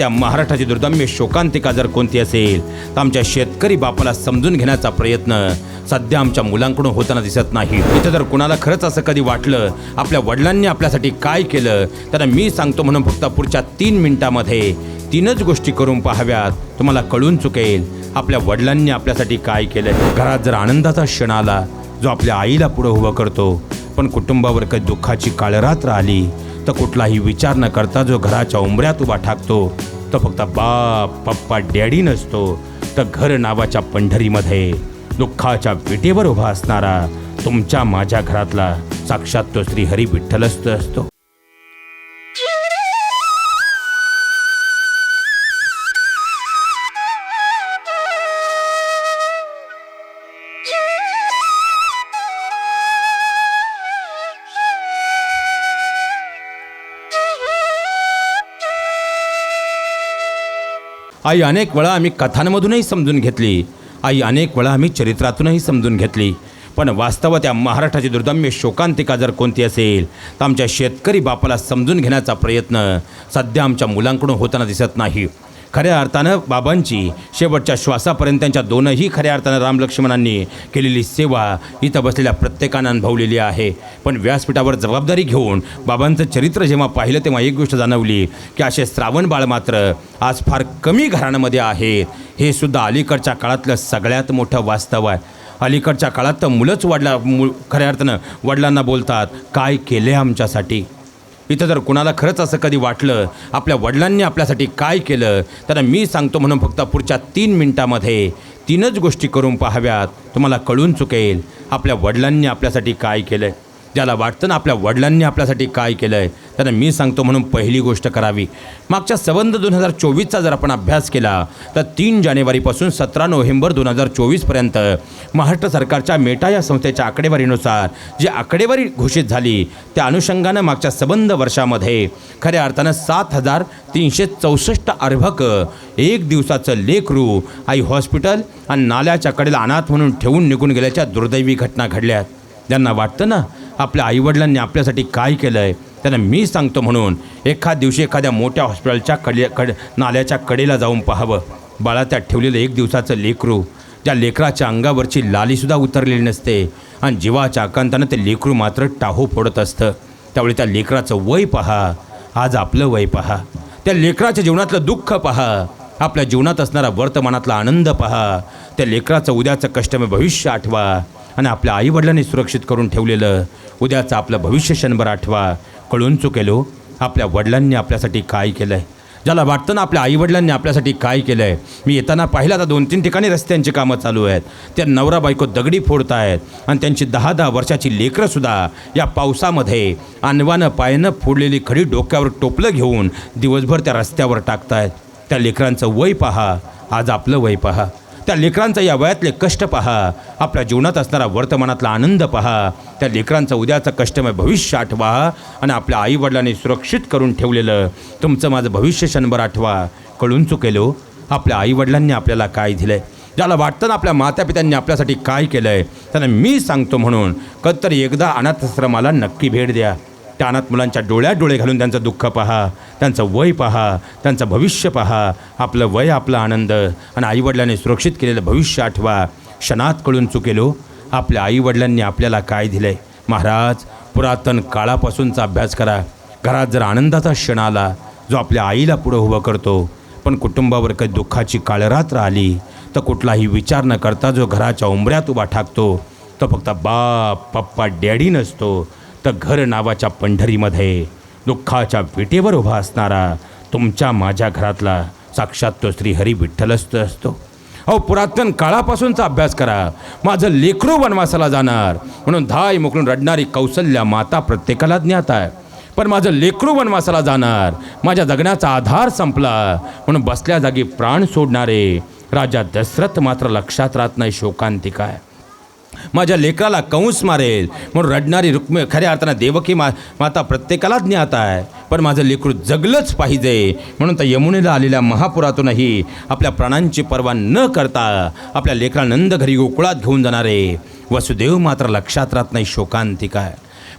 त्या महाराष्ट्राची दुर्दम्य शोकांतिका जर कोणती असेल तर आमच्या शेतकरी बापाला समजून घेण्याचा प्रयत्न सध्या आमच्या मुलांकडून होताना दिसत नाही. इथं जर कुणाला खरंच असं कधी वाटलं आपल्या वडिलांनी आपल्यासाठी काय केलं तर मी सांगतो म्हणून फक्त पुढच्या तीन मिनिटामध्ये तीनच गोष्टी करून पाहाव्यात. तुम्हाला कळून चुकेल आपल्या वडिलांनी आपल्यासाठी काय केलं. घरात जर आनंदाचा क्षण आला जो आपल्या आईला पुढं उभं करतो पण कुटुंबावर काही दुःखाची काळरात्र आली तर कुठलाही विचार न करता जो घराच्या उंबऱ्यात उभा ठाकतो तो फक्त बाप पप्पा डॅडी नसतो तर घर नावाच्या पंढरीमध्ये दुःखाच्या विटेवर उभा असणारा तुमच्या माझ्या घरातला साक्षात तो श्री हरी असतो. आई अनेक वेळा आम्ही कथांमधूनही समजून घेतली. आई अनेक वेळा आम्ही चरित्रातूनही समजून घेतली. पण वास्तवात या महाराष्ट्राची दुर्दम्य शोकांतिका जर कोणती असेल तर आमच्या शेतकरी बापाला समजून घेण्याचा प्रयत्न सध्या आमच्या मुलांकडून होताना दिसत नाही. खऱ्या अर्थानं बाबांची शेवटच्या श्वासापर्यंत त्यांच्या दोनही खऱ्या अर्थानं राम लक्ष्मणांनी केलेली सेवा इथं बसलेल्या प्रत्येकानं अनुभवलेली आहे. पण व्यासपीठावर जबाबदारी घेऊन बाबांचं चरित्र जेव्हा पाहिलं तेव्हा एक गोष्ट जाणवली की असे श्रावण बाळ मात्र आज फार कमी घराण्यामध्ये आहेत हे सुद्धा अलीकडच्या काळातलं सगळ्यात मोठं वास्तव आहे. अलीकडच्या काळात तर मुलंच वडला मु खऱ्या अर्थानं वडिलांना बोलतात काय केले आमच्यासाठी? इथं जर कुणाला खरंच असं कधी वाटलं आपल्या वडिलांनी आपल्यासाठी काय केलं तर मी सांगतो म्हणून फक्त पुढच्या तीन मिनटामध्ये तीनच गोष्टी करून पाहाव्यात. तुम्हाला कळून चुकेल आपल्या वडिलांनी आपल्यासाठी काय केलं ज्याला वाटतं ना आपल्या वडिलांनी आपल्यासाठी काय केलं आहे तर मी सांगतो म्हणून पहिली गोष्ट करावी. मागच्या संबंध दोन हजार चोवीसचा जर आपण अभ्यास केला तर तीन जानेवारीपासून सतरा नोव्हेंबर दोन हजार चोवीसपर्यंत महाराष्ट्र सरकारच्या मेटा या संस्थेच्या आकडेवारीनुसार जी आकडेवारी घोषित झाली त्या अनुषंगानं मागच्या संबंध वर्षामध्ये खऱ्या अर्थानं सात हजार तीनशे चौसष्ट अर्भक एक दिवसाचं लेकरू आई हॉस्पिटल आणि नाल्याच्या कडेला अनाथ म्हणून ठेवून निघून गेल्याच्या दुर्दैवी घटना घडल्यात. ज्यांना वाटतं ना आपल्या आईवडिलांनी आपल्यासाठी काय केलं आहे त्यांना मी सांगतो म्हणून एखाद दिवशी एखाद्या मोठ्या हॉस्पिटलच्या कडे कड नाल्याच्या कडेला जाऊन पाहावं. बाळा त्यात ठेवलेलं एक दिवसाचं लेकरू. त्या लेकराच्या अंगावरची लालीसुद्धा उतरलेली नसते आणि जीवाच्या आकांतानं ते लेकरू मात्र टाहो फोडत असतं. त्यावेळी त्या लेकराचं वय पहा. आज आपलं वय पहा. त्या लेकराच्या जीवनातलं दुःख पहा. आपल्या जीवनात असणारा वर्तमानातला आनंद पहा. त्या लेकराचं उद्याचं कष्टमय भविष्य आठवा. आणि आपल्या आईवडिलांनी सुरक्षित करून ठेवलेलं उद्याचं आपलं भविष्य क्षणभर आठवा. कळून चुकेलो. आपल्या वडिलांनी आपल्यासाठी काय केलं आहे ज्याला वाटतं ना आपल्या आईवडिलांनी आपल्यासाठी काय केलं आहे मी येताना पाहिलं आता दोन तीन ठिकाणी रस्त्यांची कामं चालू आहेत. त्या नवरा बायको दगडी फोडत आहेत आणि त्यांची दहा दहा वर्षाची लेकरंसुद्धा या पावसामध्ये आणवानं पायानं फोडलेली खडी डोक्यावर टोपलं घेऊन दिवसभर त्या रस्त्यावर टाकतायत. त्या लेकरांचं वय पहा. आज आपलं वय पहा. त्या लेकरांचा या वयातले कष्ट पहा. आपल्या जीवनात असणारा वर्तमानातला आनंद पहा. त्या लेकरांचं उद्याचं कष्टमय भविष्य आठवा आणि आपल्या आईवडिलांनी सुरक्षित करून ठेवलेलं तुमचं माझं भविष्य क्षणभर आठवा. कळून चुकेलो? आपल्या आईवडिलांनी आपल्याला काय दिलं आहे ज्याला वाटतं ना आपल्या मातापित्यांनी आपल्यासाठी काय केलं आहे त्यांना मी सांगतो म्हणून. कधीतरी एकदा अनाथाश्रमाला नक्की भेट द्या. त्या अनाथ मुलांच्या डोळ्यात डोळे घालून त्यांचं दुःख पहा त्यांचं वय पहा त्यांचं भविष्य पहा. आपलं वय आपला आनंद. आणि आईवडिलांनी सुरक्षित केलेलं भविष्य आठवा. क्षणात कळून चुकेलो. आपल्या आईवडिलांनी आपल्याला काय दिलं आहे महाराज पुरातन काळापासूनचा अभ्यास करा. घरात जर आनंदाचा क्षण आला जो आपल्या आईला पुढं उभं करतो पण कुटुंबावर काही दुःखाची काळरात्र आली तर कुठलाही विचार न करता जो घराच्या उंबऱ्यात उभा ठाकतो तो फक्त बाप पप्पा डॅडी नसतो. तर घर नावाच्या पंढरीमध्ये दुःखाच्या विटेवर उभा असणारा तुमच्या माझ्या घरातला साक्षात तो श्री हरी विठ्ठलच असतो. अहो पुरातन काळापासूनचा अभ्यास करा. माझं लेकरू वनवासाला जाणार. म्हणून धाय मोकळून रडणारी कौशल्या माता प्रत्येकाला ज्ञात आहे. पण माझं लेकरू वनवासाला जाणार. माझ्या जगण्याचा आधार संपला. म्हणून बसल्या जागी प्राण सोडणारे राजा दशरथ मात्र लक्षात राहत नाही शोकांतिका आहे. माझ्या लेकराला कंस मारेल. म्हणून रडणारी रुक्म खऱ्या अर्थानं देवकी मा माता प्रत्येकाला ज्ञात आहे. पण माझं लेकरू जगलंच पाहिजे. म्हणून तर यमुनेला आलेल्या महापुरातूनही आपल्या प्राणांची पर्वा न करता आपल्या लेकरा नंद घरी गोकुळात घेऊन जाणारे. वसुदेव मात्र लक्षात राहत नाही शोकांतिका आहे.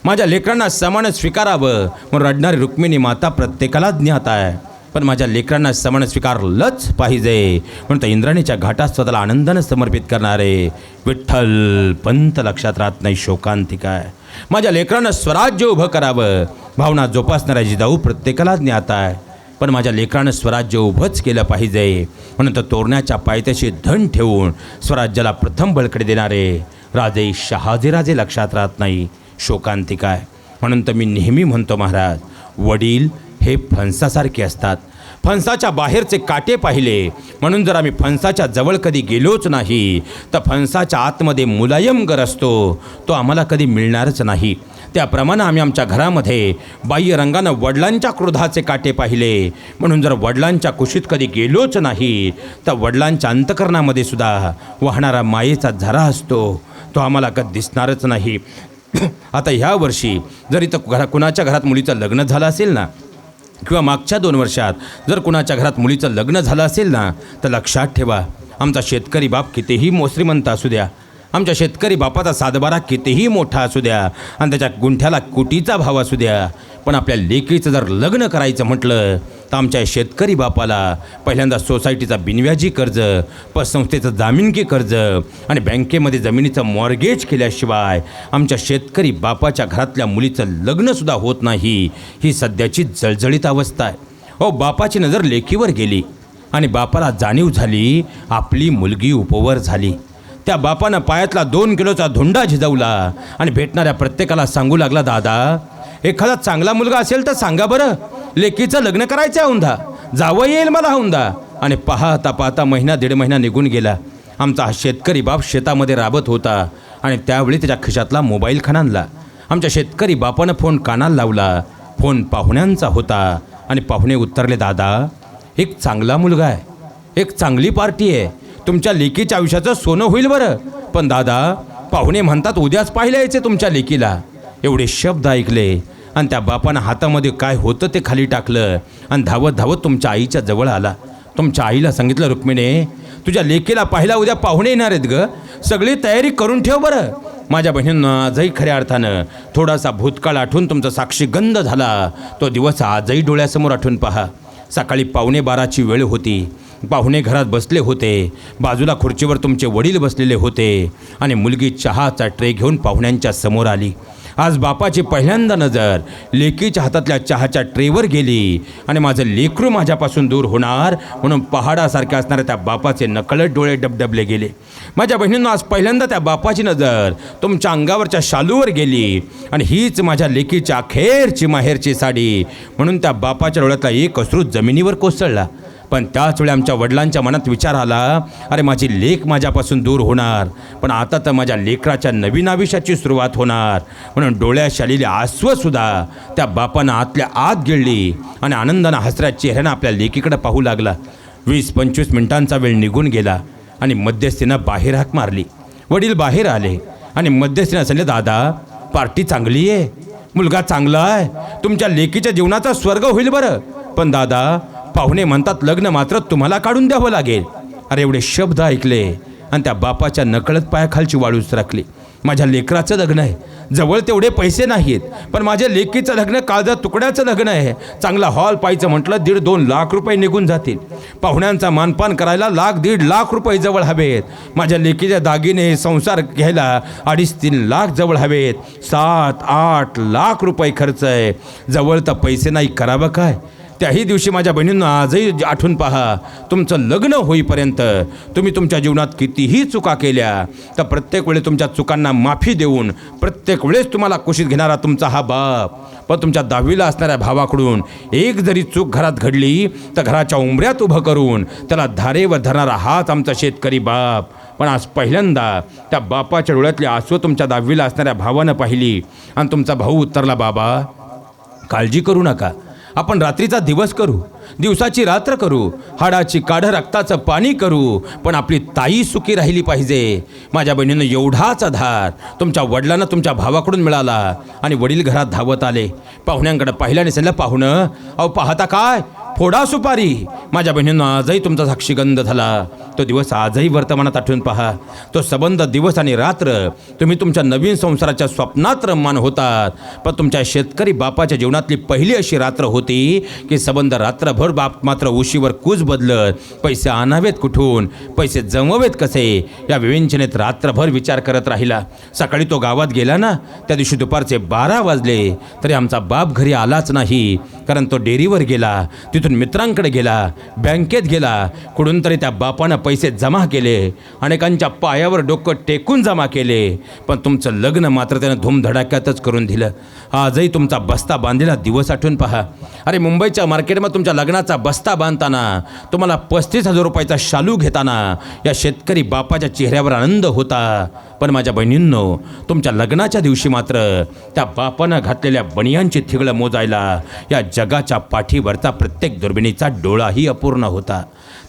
माझ्या लेकरांना समान स्वीकारावं. म्हणून रडणारी रुक्मिणी माता प्रत्येकाला ज्ञात आहे. पण माझ्या लेकरांना समण स्वीकारलंच पाहिजे. म्हणून तर इंद्राणीच्या घाटात स्वतःला आनंदानं समर्पित करणारे विठ्ठल पंत लक्षात राहत नाही शोकांतिकाय माझ्या लेकरांना स्वराज्य उभं करावं. भावना जोपासणारा जिजाऊ प्रत्येकाला ज्ञात आहे. पण माझ्या लेकरानं स्वराज्य उभंच केलं पाहिजे. म्हणून तर तोरण्याच्या पायथ्याशी धन ठेवून स्वराज्याला प्रथम बळकडे देणारे राजे शहाजीराजे लक्षात राहत नाही शोकांतिकाय म्हणून तर मी नेहमी म्हणतो महाराज वडील हे फणसासारखे असतात. फणसाच्या बाहेरचे काटे पाहिले. म्हणून जर आम्ही फणसाच्या जवळ कधी गेलोच नाही तर फणसाच्या आतमध्ये मुलायम गर असतो. तो आम्हाला कधी मिळणारच नाही. त्याप्रमाणे आम्ही आमच्या घरामध्ये बाह्य रंगानं वडिलांच्या क्रोधाचे काटे पाहिले. म्हणून जर वडिलांच्या कुशीत कधी गेलोच नाही तर वडिलांच्या अंतकरणामध्ये सुद्धा वाहणारा मायेचा झरा असतो. तो आम्हाला कधी दिसणारच नाही. आता ह्या वर्षी जर इथं घरा कुणाच्या घरात मुलीचं लग्न झालं असेल ना किंवा मागच्या दोन वर्षात जर कुणाच्या घरात मुलीचं लग्न झालं असेल ना तर लक्षात ठेवा आमचा शेतकरी बाप कितीही मोश्रीमंत असू द्या आमच्या शेतकरी बापाचा सातबारा कितीही मोठा असू द्या आणि त्याच्या गुंठ्याला कुटीचा भाव असू द्या पण आपल्या लेकीचं जर लग्न करायचं म्हटलं तर आमच्या शेतकरी बापाला पहिल्यांदा सोसायटीचा बिनव्याजी कर्ज पतसंस्थेचं जामीनकी कर्ज आणि बँकेमध्ये जमिनीचं मॉर्गेज केल्याशिवाय आमच्या शेतकरी बापाच्या घरातल्या मुलीचं लग्नसुद्धा होत नाही ही सध्याची जळजळीत अवस्था आहे. हो बापाची नजर लेखीवर गेली आणि बापाला जाणीव झाली आपली मुलगी उपवर झाली. त्या बापानं पायातला दोन किलोचा धुंडा झिजवला आणि भेटणाऱ्या प्रत्येकाला सांगू लागला दादा एखादा चांगला मुलगा असेल तर सांगा बरं. लेकीचं लग्न करायचं आहे औंधा जावं येईल मला औंधा आणि पाहता पाहता महिना दीड महिना निघून गेला. आमचा हा शेतकरी बाप शेतामध्ये राबत होता. आणि त्यावेळी त्याच्या खिशातला मोबाईल खणानला आमच्या शेतकरी बापानं फोन कानाला लावला. फोन पाहुण्यांचा होता. आणि पाहुणे उत्तरले दादा एक चांगला मुलगा आहे. एक चांगली पार्टी आहे. तुमच्या लेकीच्या आयुष्याचं सोनं होईल बरं. पण दादा पाहुणे म्हणतात उद्याच पाहिलं यायचे तुमच्या लेकीला. एवढे शब्द ऐकले. आणि त्या बापानं हातामध्ये काय होतं ते खाली टाकलं. आणि धावत धावत तुमच्या आईच्या जवळ आला. तुमच्या आईला सांगितलं रुक्मिणी तुझ्या लेकीला पाहिला उद्या पाहुणे येणार आहेत ग. सगळी तयारी करून ठेव बरं. माझ्या बहिणींना आजही खऱ्या अर्थानं थोडासा भूतकाळ आठवून तुमचा साक्षी गंध झाला. तो दिवस आजही डोळ्यासमोर आठवून पहा. सकाळी पावणे बाराची वेळ होती. पाहुणे घरात बसले होते. बाजूला खुर्चीवर तुमचे वडील बसलेले होते. आणि मुलगी चहाचा ट्रे घेऊन पाहुण्यांच्या समोर आली. आज बापाची पहिल्यांदा नजर लेकीच्या हातातल्या चहाच्या ट्रेवर गेली आणि माझं लेकरू माझ्यापासून दूर होणार म्हणून पहाडासारखे असणाऱ्या त्या बापाचे नकळत डोळे डबडबले गेले. माझ्या बहिणींना आज पहिल्यांदा त्या बापाची नजर तुमच्या अंगावरच्या शालूवर गेली आणि हीच माझ्या लेकीच्या अखेरची माहेरची साडी म्हणून त्या बापाच्या डोळ्यातला एक अश्रू जमिनीवर कोसळला. पण त्याच वेळी आमच्या वडिलांच्या मनात विचार आला अरे माझी लेख माझ्यापासून दूर होणार पण आता तर माझ्या लेकराच्या नवीन आयुष्याची सुरुवात होणार. म्हणून डोळ्याशी आलेली आसवंसुद्धा त्या बापानं आतल्या आत गिळली आणि आनंदानं हसऱ्या चेहऱ्यानं आपल्या लेकीकडे पाहू लागला. वीस पंचवीस मिनिटांचा वेळ निघून गेला आणि मध्यस्थीनं बाहेर हाक मारली. वडील बाहेर आले आणि मध्यस्थीनं सांगले दादा पार्टी चांगली आहे मुलगा चांगला आहे तुमच्या लेकीच्या जीवनाचा स्वर्ग होईल बरं. पण दादा पाहुणे म्हणतात लग्न मात्र तुम्हाला काढून द्यावं लागेल. अरे एवढे शब्द ऐकले आणि त्या बापाच्या नकळत पायाखालची वाळूच राखली माझ्या लेकराचं लग्न आहे. जवळ तेवढे पैसे नाहीत पण माझ्या लेकीचं लग्न काळजा तुकड्याचं लग्न आहे. चांगला हॉल पाहायचं म्हटलं दीड दोन लाख रुपये निघून जातील. पाहुण्यांचा मानपान करायला लाख दीड लाख रुपये जवळ हवेत. माझ्या लेकीच्या दागिने संसार घ्यायला अडीच तीन लाख जवळ हवेत. सात आठ लाख रुपये खर्च आहे. जवळ तर पैसे नाही करावं काय? त्याही दिवशी माझ्या बहिणींना आजही आठवून पहा तुमचं लग्न होईपर्यंत तुम्ही तुमच्या जीवनात कितीही चुका केल्या तर प्रत्येक वेळी तुमच्या चुकांना माफी देऊन प्रत्येक वेळेस तुम्हाला कुशीत घेणारा तुमचा हा बाप. पण तुमच्या दहावीला असणाऱ्या भावाकडून एक जरी चूक घरात घडली तर घराच्या उंबऱ्यात उभं करून त्याला धारेवर धरणारा हाच आमचा शेतकरी बाप. पण आज पहिल्यांदा त्या बापाच्या डोळ्यातली आसू तुमच्या दहावीला असणाऱ्या भावानं पाहिली. आणि तुमचा भाऊ उत्तरला बाबा काळजी करू नका. आपण रात्रीचा दिवस करू दिवसाची रात्र करू हाडाची काढं रक्ताचं पाणी करू पण आपली ताई सुखी राहिली पाहिजे. माझ्या बहिणीनं एवढाच आधार तुमच्या वडिलांना तुमच्या भावाकडून मिळाला आणि वडील घरात धावत आले. पाहुण्यांकडे पाहिल्याने सांगितलं पाहुणं अहो पाहता काय? फोडा सुपारी. माझ्या बहिणीनं आजही तुमचा साक्षीगंध झाला. तो दिवस आजही वर्तमानात आठवून पहा. तो संबंध दिवस आणि रात्र तुम्ही तुमच्या नवीन संसाराच्या स्वप्नात रममान होतात. पण तुमच्या शेतकरी बापाच्या जीवनातली पहिली अशी रात्र होती की संबंध रात्रभर बाप मात्र उशीवर कूच बदलत. पैसे आणावेत कुठून? पैसे जमवेत कसे? या विवेचनेत रात्रभर विचार करत राहिला. सकाळी तो गावात गेला ना? त्या दिवशी दुपारचे बारा वाजले. तरी आमचा बाप घरी आलाच नाही. कारण तो डेअरीवर गेला. तिथून मित्रांकडे गेला बँकेत गेला कुठून तरी त्या बापानं पैसे जमा केले अनेकांच्या पायावर डोकं टेकून जमा केले पण तुमचं लग्न मात्र त्यानं धूमधडाक्यातच करून दिलं. आजही तुमचा बस्ता बांधलेला दिवस आठवून पहा. अरे मुंबईच्या मार्केटमध्ये तुमच्या लग्नाचा बस्ता बांधताना तुम्हाला पस्तीस हजार रुपयाचा शालू घेताना या शेतकरी बापाच्या चेहऱ्यावर आनंद होता. पण माझ्या बहिणींनो तुमच्या लग्नाच्या दिवशी मात्र त्या बापानं घातलेल्या बनियांची थिगळं मोजायला या जगाच्या पाठीवरचा प्रत्येक दुर्बिणीचा डोळाही अपूर्ण होता.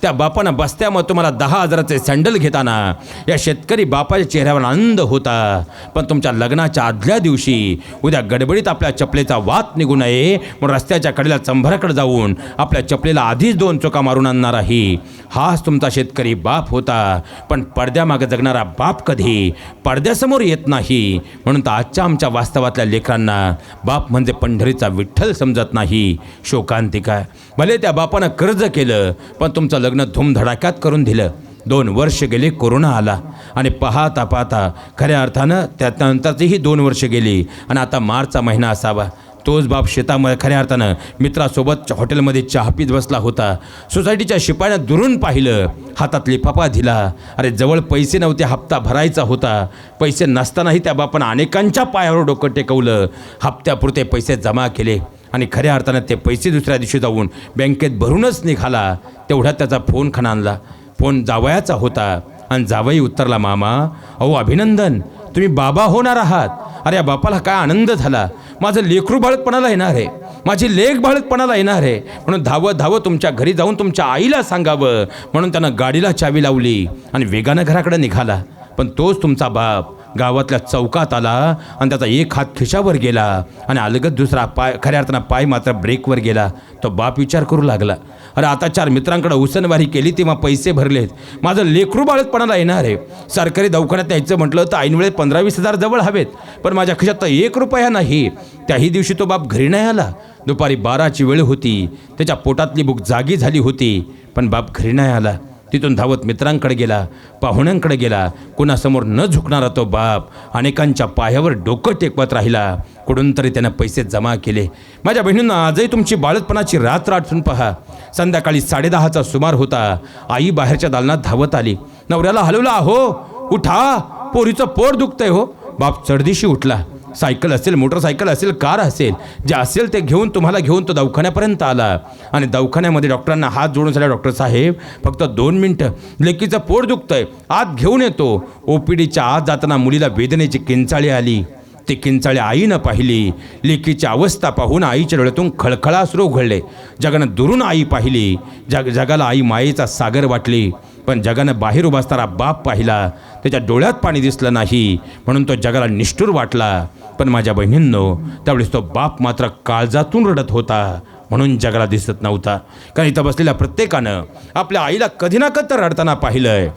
त्या बापानं बस्त्यामग तुम्हाला दहा हजाराचे सँडल घेताना या शेतकरी बापाच्या चेहऱ्यावर आनंद होता. पण तुमच्या लग्नाच्या आदल्या दिवशी उद्या गडबडीत आपल्या चपलेचा वात निघू नये म्हणून रस्त्याच्या कडेला चंभराकडे जाऊन आपल्या चपलेला आधीच दोन चोका मारून आणणार आहे. हाच तुमचा शेतकरी बाप होता. पण पडद्यामागे जगणारा बाप कधी पडद्यासमोर येत नाही. म्हणून तर आजच्या आमच्या वास्तवातल्या लेकरांना बाप म्हणजे पंढरीचा विठ्ठल समजत नाही. शोकांतिका. भले त्या बापानं कर्ज केलं पण तुमचं लग्न धूमधडाक्यात करून दिलं. दोन वर्ष गेले कोरोना आला. आणि पाहता पाहता खऱ्या अर्थानं त्यानंतरचीही दोन वर्ष गेली. आणि आता मार्चचा महिना असावा. तोच बाप शेतामध्ये खऱ्या अर्थानं मित्रासोबत हॉटेलमध्ये चहा पीत बसला होता. सोसायटीच्या शिपायानं दुरून पाहिलं हातात लिफाफा दिला. अरे जवळ पैसे नव्हते हप्ता भरायचा होता. पैसे नसतानाही त्या बापानं अनेकांच्या पायावर डोकं टेकवलं. हप्त्यापुरते पैसे जमा केले आणि खऱ्या अर्थानं ते पैसे दुसऱ्या दिवशी जाऊन बँकेत भरूनच निघाला. तेवढ्यात त्याचा फोन खण आणला. फोन जावयाचा होता. आणि जावई उत्तरला मामा अहो अभिनंदन. तुम्ही बाबा होणार आहात. अरे या बापाला काय आनंद झाला? माझं लेकरू बाळतपणाला येणार आहे. माझी लेख बाळतपणाला येणार आहे. म्हणून धावत धावत तुमच्या घरी जाऊन तुमच्या आईला सांगावं. म्हणून त्यानं गाडीला चावी लावली आणि वेगानं घराकडे निघाला. पण तोच तुमचा बाप. गावातल्या चौकात आला आणि त्याचा एक हात खिशावर गेला आणि अलगद दुसरा पाय खऱ्या अर्थानं पाय मात्र ब्रेकवर गेला. तो बाप विचार करू लागला. अरे आता चार मित्रांकडे उसनवारी केली तेव्हा पैसे भरलेत. माझं लेकरू बाळतपणाला येणार आहे. सरकारी दवाखान्यात यायचं म्हटलं तर ऐनवेळेत पंधरा वीस हजार जवळ हवेत. पण माझ्या खिशात तर एक रुपया नाही. त्याही दिवशी तो बाप घरी नाही आला. दुपारी बाराची वेळ होती. त्याच्या पोटातली भूक जागी झाली होती. पण बाप घरी नाही आला. तिथून धावत मित्रांकडे गेला पाहुण्यांकडे गेला. कुणासमोर न झुकणारा तो बाप अनेकांच्या पायावर डोकं टेकवत राहिला. कुठून तरी त्यानं पैसे जमा केले. माझ्या बहिणींना आजही तुमची बाळतपणाची रात्र आठवून पहा. संध्याकाळी साडेदहाचा सुमार होता. आई बाहेरच्या दालनात धावत आली. नवऱ्याला हलवला हो उठा. पोरीचं पोट दुखतंय हो. बाप चढदिशी उठला. सायकल असेल मोटरसायकल असेल कार असेल जे असेल ते घेऊन तुम्हाला घेऊन तो दवाखान्यापर्यंत आला. आणि दवाखान्यामध्ये डॉक्टरांना हात जोडून झाला डॉक्टर साहेब फक्त दोन मिनटं. लेकीचं पोट दुखतंय आत घेऊन येतो. ओ पी डीच्या आत जाताना मुलीला वेदनेची किंचाळी आली. ती किंचाळी आईनं पाहिली. लेकीची अवस्था पाहून आईच्या डोळ्यातून खळखळासरू उघडले जगानं दुरून आई पाहिली. जग जगाला आई मायेचा सागर वाटली. पण जगानं बाहेर उभा असताना बाप पाहिला त्याच्या डोळ्यात पाणी दिसलं नाही म्हणून तो जगाला निष्ठूर वाटला. पण माझ्या बहिणींनो त्यावेळेस तो बाप मात्र काळजातून रडत होता म्हणून जगाला दिसत नव्हता. कारण इथं बसलेल्या प्रत्येकानं आपल्या आईला कधी ना कधी तर रडताना आहे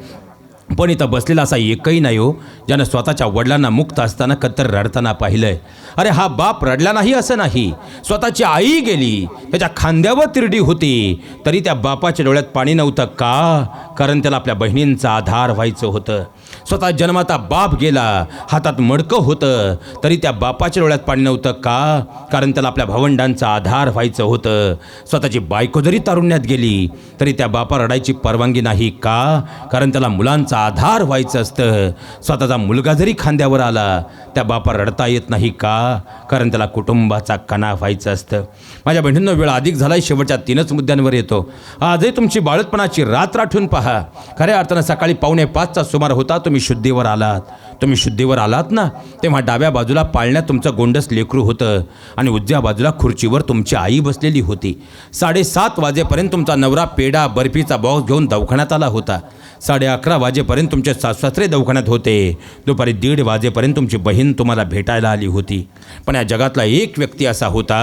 पण इथं बसलेला असा एकही नाही हो ज्यानं स्वतःच्या वडिलांना मुक्त असताना कत्तर रडताना पाहिलंय. अरे हा बाप रडला नाही असं नाही. स्वतःची आई गेली त्याच्या खांद्यावर तिरडी होती. तरी त्या बापाच्या डोळ्यात पाणी नव्हतं का? कारण त्याला आपल्या बहिणींचा आधार व्हायचं होतं. स्वतः जन्माता बाप गेला. हातात मडकं होतं. तरी त्या बापाच्या डोळ्यात पाणी नव्हतं का? कारण त्याला आपल्या भावंडांचा आधार व्हायचं होतं. स्वतःची बायको जरी तारुण्यात गेली तरी त्या बापा रडायची परवानगी नाही का? कारण त्याला मुलांचा आधार व्हायचं असतं. स्वतःचा मुलगा जरी खांद्यावर आला त्या बापा रडता येत नाही का? कारण त्याला कुटुंबाचा कणा व्हायचं असतं. माझ्या बहिणींना वेळ अधिक झालाय. शेवटच्या तीनच मुद्द्यांवर येतो. आजही तुमची बाळतपणाची रात्र आठवून पहा. खऱ्या अर्थानं सकाळी पावणे पाचचा सुमार होता. तुम्ही तुम्ही शुद्धीवर आलात. तुम्ही शुद्धीवर आलात ना तेव्हा डाव्या बाजूला पाळण्यात तुमचं गोंडस लेकरू होतं आणि उजव्या बाजूला खुर्चीवर तुमची आई बसलेली होती. साडेसात वाजेपर्यंत तुमचा नवरा पेढा बर्फीचा बॉक्स घेऊन दवाखान्यात आला होता. साडे अकरा वाजेपर्यंत तुमचे सासरे दवाखान्यात होते. दुपारी दीड वाजेपर्यंत तुमची बहीण तुम्हाला भेटायला आली होती. पण या जगातला एक व्यक्ती असा होता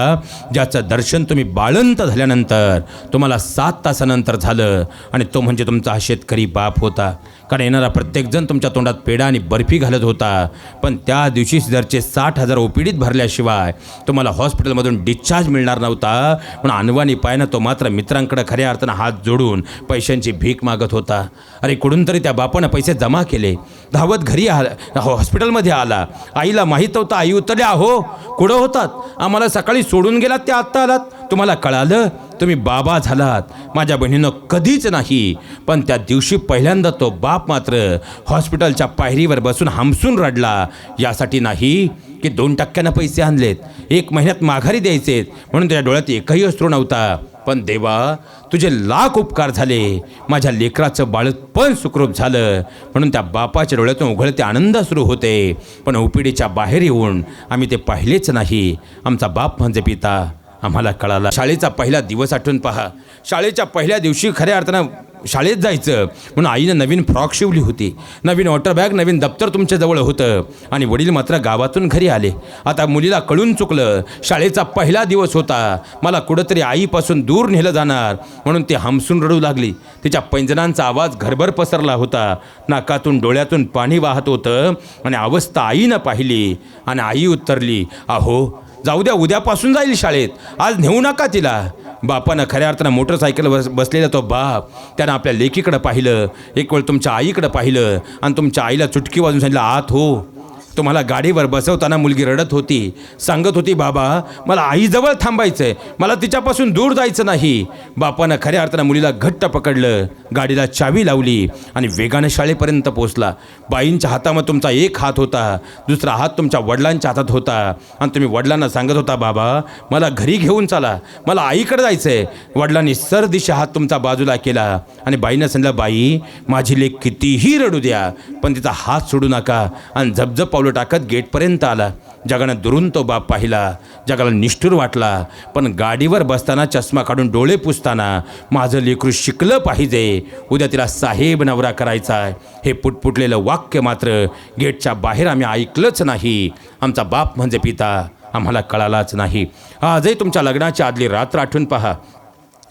ज्याचं दर्शन तुम्ही बाळंत झाल्यानंतर तुम्हाला सात तासानंतर झालं आणि तो म्हणजे तुमचा हा शेतकरी बाप होता. कारण येणारा प्रत्येकजण तुमच्या तोंडात पेढा आणि बर्फी घालत होता. पण त्या दिवशी दरचे साठ हजार ओपीडीत भरल्याशिवाय तुम्हाला हॉस्पिटलमधून डिस्चार्ज मिळणार नव्हता. पण अनवानी पायानं तो मात्र मित्रांकडे खऱ्या अर्थानं हात जोडून पैशांची भीक मागत होता. अरे कुठून तरी त्या बापानं पैसे जमा केले. धावत घरी आला हो, हॉस्पिटलमध्ये आला. आईला माहीत होतं आई उतरल्या अहो कुठं होतात? आम्हाला सकाळी सोडून गेलात त्या आत्ता आलात. तुम्हाला कळालं? तुम्ही बाबा झालात. माझ्या बहिणीनं कधीच नाही. पण त्या दिवशी पहिल्यांदा तो बाप मात्र हॉस्पिटलच्या पायरीवर बसून हमसून रडला. यासाठी नाही की दोन टक्क्यानं पैसे आणलेत. एक महिन्यात माघारी द्यायचेत म्हणून त्याच्या डोळ्यात एकही अस्त्रो नव्हता. पण देवा तुझे लाख उपकार झाले. माझ्या लेकराचं बाळत पण सुखरूप झालं. म्हणून त्या बापाच्या डोळ्यातून उघडते आनंद सुरू होते. पण ओपीडीच्या बाहेर येऊन आम्ही ते पाहिलेच नाही. आमचा बाप म्हणजे पिता. आम्हाला कळाला. शाळेचा पहिला दिवस आठवून पहा. शाळेच्या पहिल्या दिवशी खऱ्या अर्थानं शाळेत जायचं. म्हणून आईनं नवीन फ्रॉक शिवली होती. नवीन वॉटर बॅग नवीन दप्तर तुमच्याजवळ होतं. आणि वडील मात्र गावातून घरी आले. आता मुलीला कळून चुकलं. शाळेचा पहिला दिवस होता. मला कुठंतरी आईपासून दूर नेलं जाणार. म्हणून ती हमसून रडू लागली. तिच्या पैंजणांचा आवाज घरभर पसरला होता. नाकातून डोळ्यातून पाणी वाहत होतं. आणि अवस्था आईनं पाहिली. आणि आई उत्तरली अहो जाऊ द्या उद्यापासून जाईल शाळेत. आज नेऊ नका तिला. बापानं खऱ्या अर्थानं मोटरसायकल बस बसलेला तो बाप. त्यानं आपल्या लेकीकडं पाहिलं. एक वेळ तुमच्या आईकडं पाहिलं. आणि तुमच्या आईला चुटकी वाजून सांगितलं आत हो तुम्हाला गाडीवर बसवताना मुलगी रडत होती. सांगत होती बाबा मला आईजवळ थांबायचं आहे मला तिच्यापासून दूर जायचं नाही. बापानं खऱ्या अर्थानं मुलीला घट्ट पकडलं. गाडीला चावी लावली आणि वेगानं शाळेपर्यंत पोचला बाईंच्या हातामध्ये तुमचा एक हात होता. दुसरा हात तुमच्या वडिलांच्या हातात होता. आणि तुम्ही वडिलांना सांगत होता बाबा मला घरी घेऊन चला. मला आईकडे जायचं आहे वडिलांनी सर दिशा हात तुमचा बाजूला केला आणि बाईनं सांगितलं बाई माझी लेख कितीही रडू द्या पण तिचा हात सोडू नका आणि झपझप पावलं टाकत गेटपर्यंत आला. जगानं दुरून तो बाप पाहिला. जगाला निष्ठूर वाटला. पण गाडीवर बसताना चष्मा काढून डोळे पुसताना माझं लेकरू शिकलं पाहिजे. उद्या तिला साहेब नवरा करायचा आहे. हे पुटपुटलेलं वाक्य मात्र गेटच्या बाहेर आम्ही ऐकलंच नाही. आमचा बाप म्हणजे पिता. आम्हाला कळालाच नाही. आजही तुमच्या लग्नाच्या आदली रात्र आठवून पहा.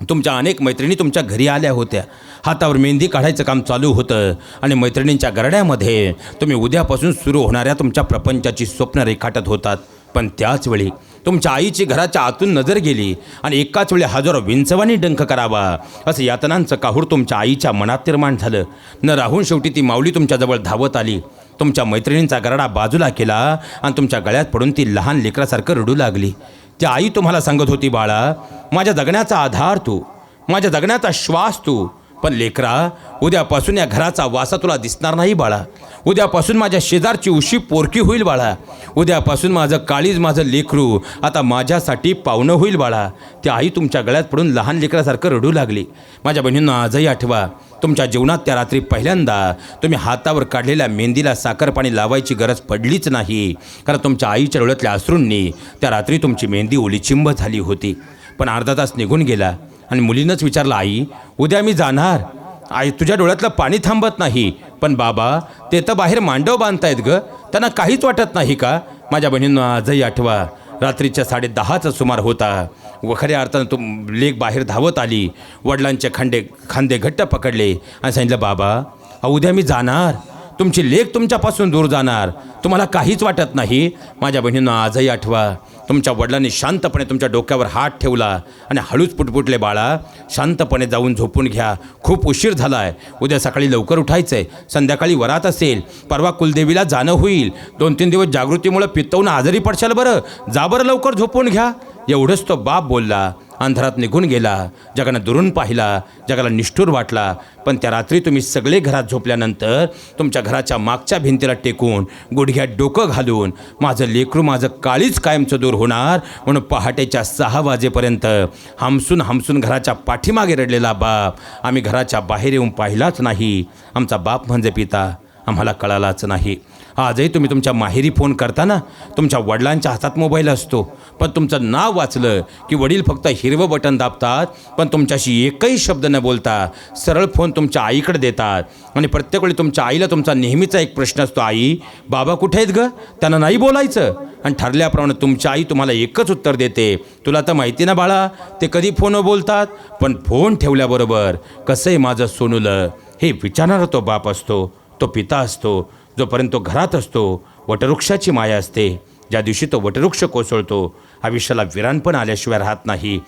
तुमच्या अनेक मैत्रिणी तुमच्या घरी आल्या होत्या. हातावर मेहंदी काढायचं काम चालू होतं. आणि मैत्रिणींच्या गरड्यामध्ये तुम्ही उद्यापासून सुरू होणाऱ्या तुमच्या प्रपंचाची स्वप्न रेखाटत होतात. पण त्याच वेळी तुमच्या आईची घराच्या आतून नजर गेली आणि एकाच वेळी हजारो विंचवानी डंख करावा. असं यातनांचं काहूर तुमच्या आईच्या मनात निर्माण झालं. न राहून शेवटी ती माऊली तुमच्याजवळ धावत आली. तुमच्या मैत्रिणींचा गरडा बाजूला केला आणि तुमच्या गळ्यात पडून ती लहान लेकरासारखं रडू लागली. ती आई तुम्हाला सांगत होती बाळा माझ्या जगण्याचा आधार तू. माझ्या जगण्याचा श्वास तू. पण लेकरा उद्यापासून या घराचा वासा तुला दिसणार नाही बाळा. उद्यापासून माझ्या शेजारची उशी पोरकी होईल बाळा. उद्यापासून माझं काळीज माझं लेकरू आता माझ्यासाठी पावणं होईल बाळा. ती आई तुमच्या गळ्यात पडून लहान लेकरासारखं रडू लागली. माझ्या बहिणींना आजही आठवा. तुमच्या जीवनात त्या रात्री पहिल्यांदा तुम्ही हातावर काढलेल्या मेहंदीला साखर पाणी लावायची गरज पडलीच नाही. कारण तुमच्या आईच्या डोळ्यातल्या अश्रूंनी त्या रात्री तुमची मेहंदी ओलीचिंब झाली होती. पण अर्धा तास निघून गेला. आणि मुलीनंच विचारलं आई उद्या मी जाणार. आई तुझ्या डोळ्यातलं पाणी थांबत नाही. पण बाबा ते तर बाहेर मांडव बांधतायत ग. त्यांना काहीच वाटत नाही का? माझ्या बहिणींना आजही आठवा. रात्रीच्या साडे दहाचा सुमार होता. व खऱ्या अर्थानं तो लेक बाहेर धावत आली. वडिलांचे खांडे खांदे घट्ट पकडले आणि सांगितलं बाबा अहो, उद्या मी जाणार. तुमची लेख तुमच्यापासून दूर जाणार. तुम्हाला काहीच वाटत नाही. माझ्या बहिणींना आजही आठवा. तुमच्या वडिलांनी शांतपणे तुमच्या डोक्यावर हात ठेवला आणि हळूच पुटपुटले बाळा शांतपणे जाऊन झोपून घ्या. खूप उशीर झाला आहे उद्या सकाळी लवकर उठायचं आहे संध्याकाळी वरात असेल. परवा कुलदेवीला जाणं होईल. दोन तीन दिवस जागृतीमुळं पित्तवून आजारी पडशाल बरं. जा बरं लवकर झोपून घ्या. एवढंच तो बाप बोलला. अंधारात निघून गेला. जगानं दुरून पाहिला जगाला निष्ठूर वाटला. पण त्या रात्री तुम्ही सगळे घरात झोपल्यानंतर तुमच्या घराच्या मागच्या भिंतीला टेकून गुडघ्यात डोकं घालून माझं लेकरू माझं काळीच कायमचं दूर होणार म्हणून पहाटेच्या सहा वाजेपर्यंत हमसून हमसून घराच्या पाठीमागे रडलेला बाप आम्ही घराच्या बाहेर येऊन पाहिलाच नाही. आमचा बाप म्हणजे पिता. आम्हाला कळालाच नाही. आजही तुम्ही तुमच्या माहेरी फोन करताना तुमच्या वडिलांच्या हातात मोबाईल असतो. पण तुमचं नाव वाचलं की वडील फक्त हिरवं बटन दाबतात पण तुमच्याशी एकही शब्द न बोलता सरळ फोन तुमच्या आईकडे देतात. आणि प्रत्येक वेळी तुमच्या आईला तुमचा नेहमीचा एक प्रश्न असतो आई बाबा कुठे आहेत ग? त्यांना नाही बोलायचं. आणि ठरल्याप्रमाणे तुमची आई तुम्हाला एकच उत्तर देते तुला तर माहिती ना बाळा ते कधी फोनवर बोलतात? पण फोन ठेवल्याबरोबर कसं आहे माझं सोनूलं हे विचारणारा तो बाप असतो तो पिता असतो जोपर्यंत तो घरात असतो वटवृक्षाची माया असते. ज्या दिवशी तो वटवृक्ष कोसळतो आयुष्याला विरान पण आल्याशिवाय राहत नाही.